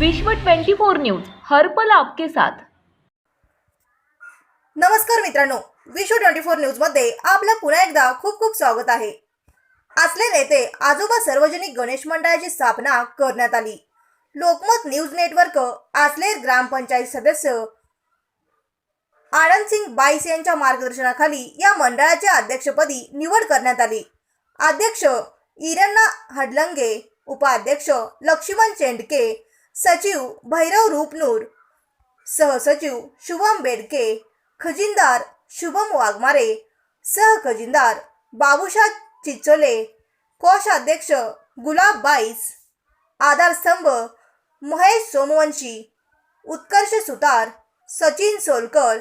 विश्व 24 न्यूज हर पल आपके साथ. नमस्कार मित्रांनो विश्व ट्वेंटी फोर न्यूजमध्ये आपलं पुन्हा एकदा खूप खूप स्वागत आहे. असले नेते आजोबा सार्वजनिक गणेश मंडळाची स्थापना करण्यात आली. लोकमत न्यूज नेटवर्क आसलेर ग्रामपंचायत सदस्य आनंद सिंग बाईस यांच्या मार्गदर्शनाखाली या मंडळाच्या अध्यक्षपदी निवड करण्यात आली. अध्यक्ष इरण्णा हडलंगे उपाध्यक्ष लक्ष्मण चेंडके सचिव भैरव रूपनूर सहसचिव शुभम बेडके खजिनदार शुभम वाघमारे सहखजिनदार बाबुशा चिचोले कोषाध्यक्ष गुलाब बाईस आधारस्तंभ महेश सोमवंशी उत्कर्ष सुतार सचिन सोलकर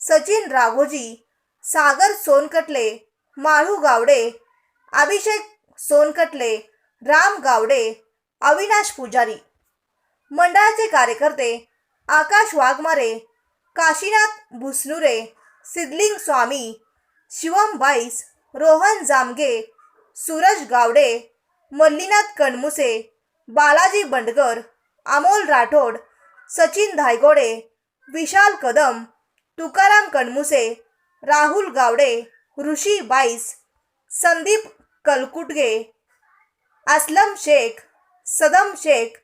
सचिन राघोजी सागर सोनकटले माळू गावडे अभिषेक सोनकटले राम गावडे अविनाश पुजारी. मंडळाचे कार्यकर्ते आकाश वाघमारे काशीनाथ भुसनुरे सिद्धलिंग स्वामी शिवम बाईस रोहन जामगे सूरज गावडे मल्लीनाथ कणमुसे बालाजी बंडगर अमोल राठोड सचिन धायगोडे विशाल कदम तुकाराम कणमुसे राहुल गावडे ऋषी बाईस संदीप कलकुटगे असलम शेख सदम शेख